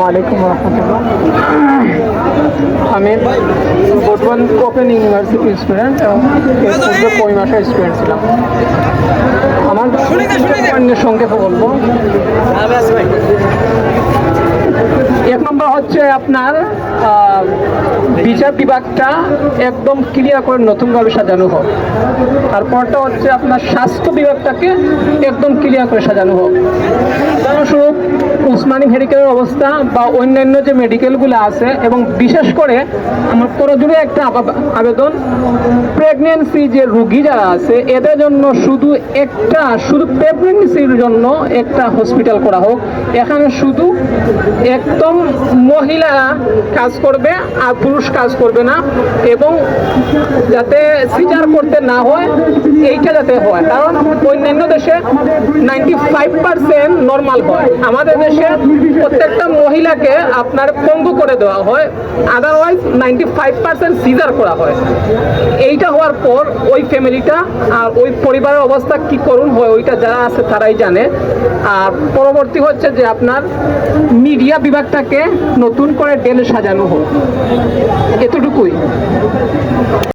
আসসালামু আলাইকুম রহমতুল্লাহ আমি বর্তমান ওপেন ইউনিভার্সিটি স্টুডেন্ট এবং পূর্বে পরিমাসের স্টুডেন্ট ছিলাম। আমার সংক্ষেপে বলব। এক নম্বর হচ্ছে আপনার বিচার বিভাগটা একদম ক্লিয়ার করে নতুনভাবে সাজানো হোক। তারপরটা হচ্ছে আপনার স্বাস্থ্য বিভাগটাকে একদম ক্লিয়ার করে সাজানো হোক। উদাহরণস্বরূপ উসমানী মেডিকেলের অবস্থা বা অন্যান্য যে মেডিকেলগুলো আছে এবং বিশেষ করে আমার করজোরে একটা আবেদন প্রেগনেন্সি যে রুগী যারা আছে, এদের জন্য শুধু একটা, শুধু প্রেগনেন্সির জন্য একটা হসপিটাল করা হোক। এখানে শুধু একদম মহিলারা কাজ করবে আর পুরুষ কাজ করবে না এবং যাতে সিজার করতে না হয়, এইটা যাতে হয়। কারণ অন্যান্য দেশে নাইনটি ফাইভ পার্সেন্ট নর্মাল হয়। আমাদের দেশে প্রত্যেকটা মহিলাকে আপনার পঙ্গু করে দেওয়া হয়। Otherwise ninety five percent caesar করা হয়। এইটা হওয়ার পর ওই ফ্যামিলিটা আর ওই পরিবারের অবস্থা কি করুন, হয় ওইটা যারা আছে তারাই জানে। আর পরবর্তী হচ্ছে যে আপনার মিডিয়া বিভাগটাকে নতুন করে ডেলে সাজানো হোক। এতটুকুই।